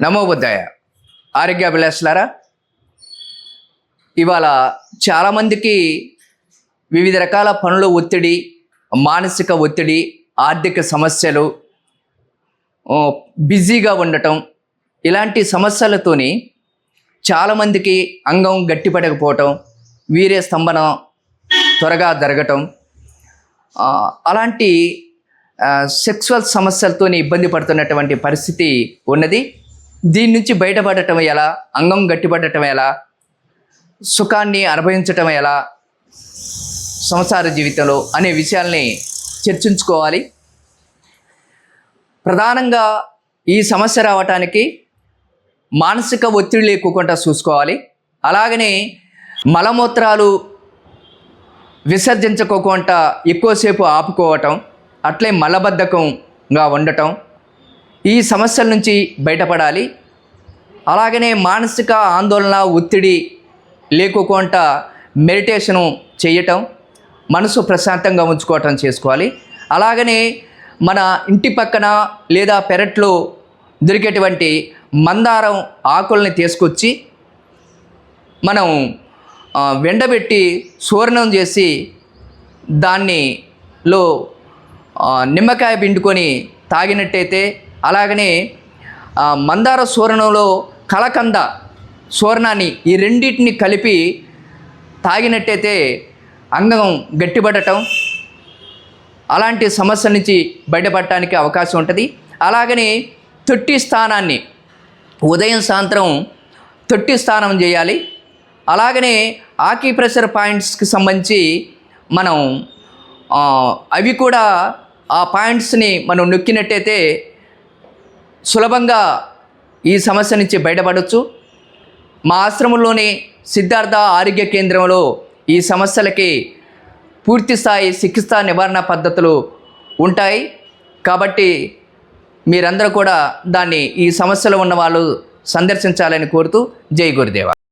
నమోబుద్ధాయ ఆరోగ్య అభిలాషులారా ఇవాళ చాలామందికి వివిధ రకాల పనుల ఒత్తిడి మానసిక ఒత్తిడి ఆర్థిక సమస్యలు బిజీగా ఉండటం ఇలాంటి సమస్యలతోని చాలామందికి అంగం గట్టిపడకపోవటం వీరే స్తంభన త్వరగా జరగటం అలాంటి సెక్సువల్ సమస్యలతో ఇబ్బంది పడుతున్నటువంటి పరిస్థితి ఉన్నది. దీని నుంచి బయటపడటం ఎలా? అంగం గట్టిపడటం ఎలా? సుఖాన్ని అనుభవించటం ఎలా? సంసార జీవితంలో అనే విషయాల్ని చర్చించుకోవాలి. ప్రధానంగా ఈ సమస్య రావటానికి మానసిక ఒత్తిడి లేకుండా చూసుకోవాలి. అలాగనే మలమూత్రాలు విసర్జించుకోకుండా ఎక్కువసేపు ఆపుకోవటం అట్లే మలబద్ధకంగా ఉండటం ఈ సమస్యల నుంచి బయటపడాలి. అలాగనే మానసిక ఆందోళన ఒత్తిడి లేకుండా మెడిటేషను చేయటం మనసు ప్రశాంతంగా ఉంచుకోవటం చేసుకోవాలి. అలాగనే మన ఇంటి పక్కన లేదా పెరట్లో దొరికేటువంటి మందారం ఆకుల్ని తీసుకొచ్చి మనం వెండబెట్టి సూర్ణం చేసి దాన్నిలో నిమ్మకాయ పిండుకొని తాగినట్టయితే అలాగనే మందార సూర్ణంలో కలకంద సూర్ణాన్ని ఈ రెండింటిని కలిపి తాగినట్టయితే అంగం గట్టిపడటం అలాంటి సమస్య నుంచి బయటపడటానికి అవకాశం ఉంటుంది. అలాగనే తొట్టి స్థానాన్ని ఉదయం సాయంత్రం తొట్టి స్నానం చేయాలి. అలాగనే ఆకీప్రెషర్ పాయింట్స్కి సంబంధించి మనం అవి కూడా ఆ పాయింట్స్ని మనం నొక్కినట్టయితే సులభంగా ఈ సమస్య నుంచి బయటపడవచ్చు మా ఆశ్రమంలోని సిద్ధార్థ ఆరోగ్య కేంద్రంలో ఈ సమస్యలకి పూర్తి స్థాయి చికిత్సా నివారణ పద్ధతులు ఉంటాయి. కాబట్టి మీరందరూ కూడా దాన్ని ఈ సమస్యలో ఉన్న వాళ్ళు సందర్శించాలని కోరుతూ జై గురుదేవ.